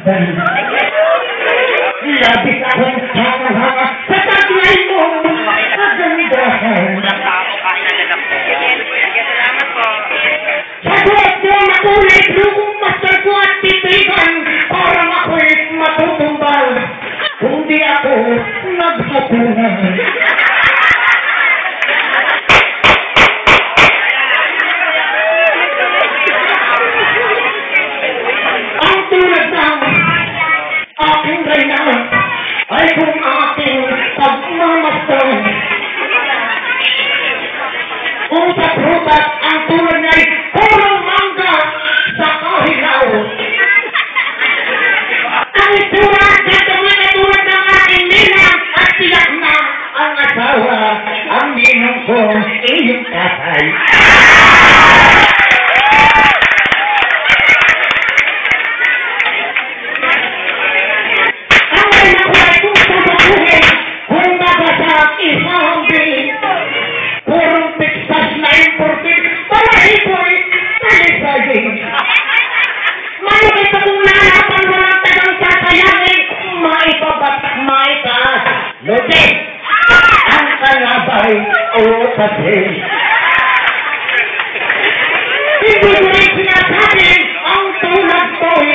masdan. Labis akong hanga-hanga sa taglay mo, kagandahan. Salamat po. Sa suot mo makulay, ko at titigan, parang ako'y matutumbal. Kung di ako naghapunan. Aking reyna ay kung aking sa prutas ang tulad niya'y puro mangga sa kahilaw. Ang itsura dito nga katulad ng aking ninang at tiyak na ang asawa ang ninang ko iyong. Lote, ang kalabay o kasi. Hindi ko rin sinasabi ang tulad ko'y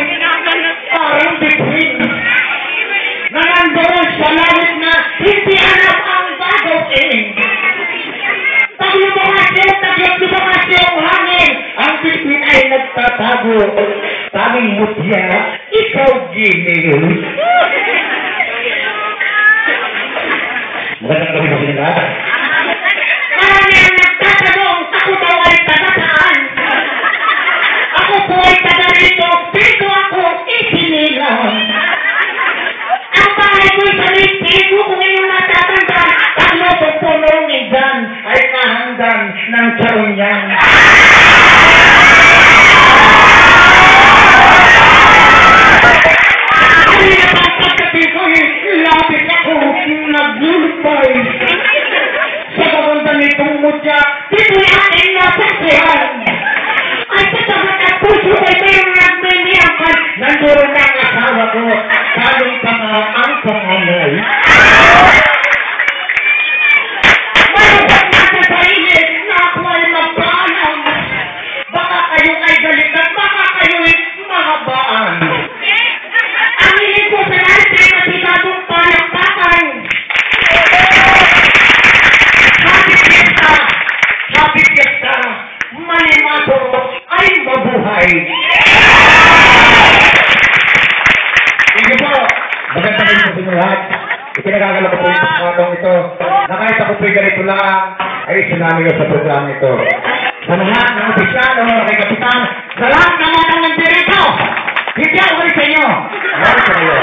parang between. Na nandoon sa langit na hindi alam ang gagawin. Taglubakasyon, taglubakasyon ang hangin. Ang Pilipin ay nagtatago. Tanging mutya, ikaw giniw. Magandang gabi po sila. Marami ang nagtatanong, ako daw ay taga saan? Ako po ako isinilang. Ang bahay ko'y sa listigo kung iyong natatandaan, tatlo po punong igan ay kahanggan ng charunyan. Nagmimiyakan. Nanduro na ang asawa ko, kalong sa inyo lahat. Ikinagagala ko po yung pagkakataong ito na kahit ako po'y ganito lang ay sinami ko sa programa ito. Sa lahat ng opisyalo, kay Kapitan, sa lahat ng mga nangandirito, hindi ako rin sa inyo. Meron sa iyo.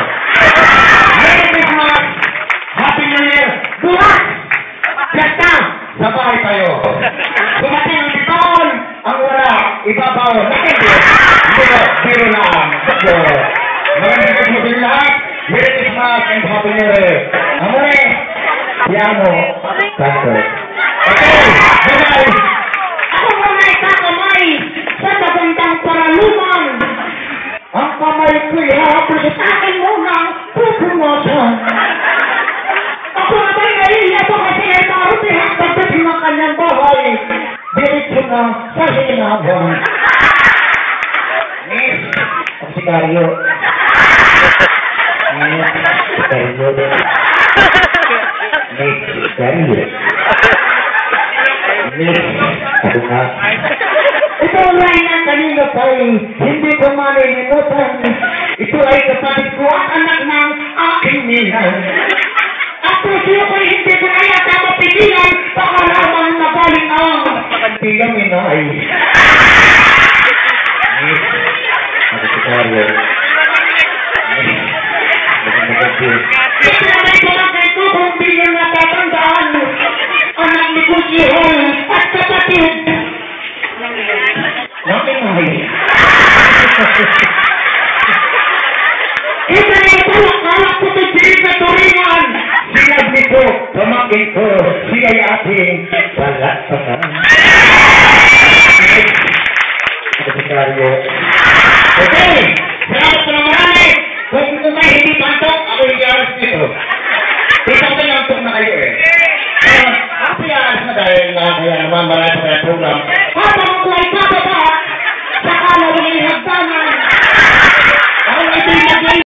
Merry Christmas! Happy New Year! Bukas! Fiesta! Sa bahay tayo. Dumating ang biton! Ang wala, ibabaw. Nakindi. Hindi, biro lang. Magandang gabi sa inyo lahat. Merry Christmas and Happy New Year. Amore, piano, canto. Okay, bye-bye. Ako muna ay kakamay sa magandang paraluman. Ang kamay ko'y hapos sa akin muna pupunosan. Ako naman naiiya po kasi ay marutihan pagdating ng kanyang bahay. Diretso na sa hinawan. Miss, ang sigaryo. Miss, sigaryo. Miss, sigaryo. Miss, ako. Ito ay ang kanina pa hindi ko malilimutan. Ito ay kapatid ko at anak ng aking ninang. At puso ko'y hindi ko na yata mapigilan baka lamang magaling ang tigang inay. itu Kiai Abing balak benar. Oke, saya penemuannya. Kau kita hidup pantok, aku di harus itu. Kita tuh yang untuk ayo eh, ya. Apa yang harus dari nama yang nama dari program? Apa mau kuai apa pak? Sekarang ini hartanya. Kalau itu tidak